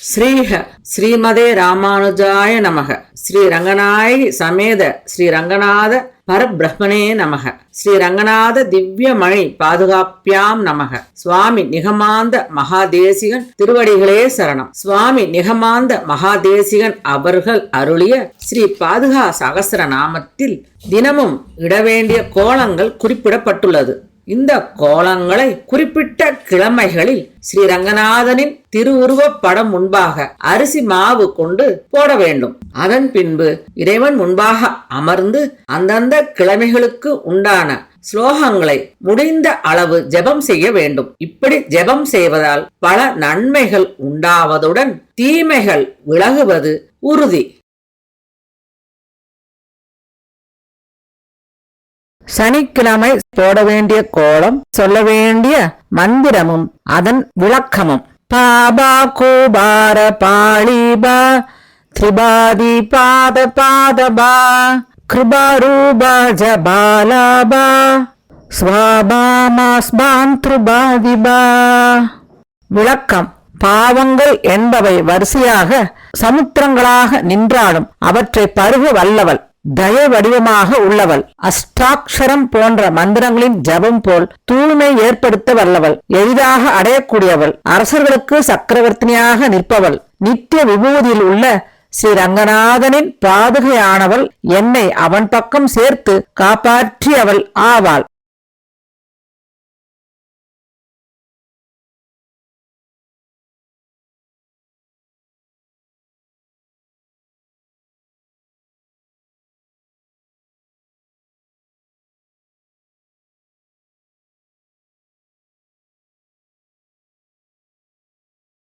ஸ்ரீஹ. ஸ்ரீமதே ராமானுஜாய நமக. ஸ்ரீ ரங்கநாயகி சமேத ஸ்ரீ ரங்கநாத பரபிரம்மனே நமக. ஸ்ரீ ரங்கநாத திவ்யமணி பாதுகாப்பியாம் நமக. சுவாமி நிகமாந்த மகாதேசிகன் திருவடிகளே சரணம். சுவாமி நிகமாந்த மகாதேசிகன் அவர்கள் அருளிய ஸ்ரீ பாதுகா சகசர நாமத்தில் தினமும் இடவேண்டிய கோலங்கள் குறிப்பிடப்பட்டுள்ளது. இந்த கோலங்களை குறிப்பிட்ட கிழமைகளில் ஸ்ரீ ரங்கநாதனின் திருவுருவப் படம் முன்பாக அரிசி மாவு கொண்டு போட வேண்டும். அதன் பின்பு இறைவன் முன்பாக அமர்ந்து அந்தந்த கிழமைகளுக்கு உண்டான ஸ்லோகங்களை முடிந்த அளவு ஜெபம் செய்ய வேண்டும். இப்படி ஜெபம் செய்வதால் பல நன்மைகள் உண்டாவதுடன் தீமைகள் விலகுவது உறுதி. சனிக்கிழமை போட வேண்டிய கோலம் சொல்ல வேண்டிய மந்திரமும் அதன் விளக்கமும். பாபா கூபார பாளிபா திரிபாதி பாத பாதபா கிருபாரூபா ஜபாலாபா ஸ்வாபாமாஸ்பாந்திருபாதிபா விளக்கம். பாவங்கள் என்பவை வரிசையாக சமுத்திரங்களாக நின்றாலும் அவற்றை பருக வல்லவள் தய வடிவமாக உள்ளவள். அஷ்டாட்சரம் போன்ற மந்திரங்களின் ஜபம் போல் தூய்மை ஏற்படுத்த வல்லவள். எளிதாக அடையக்கூடியவள். அரசர்களுக்கு சக்கரவர்த்தினியாக நிற்பவள். நித்திய விபூதியில் உள்ள ஸ்ரீ ரங்கநாதனின் பாதுகையானவள். என்னை அவன் பக்கம் சேர்த்து காப்பாற்றியவள் ஆவாள்.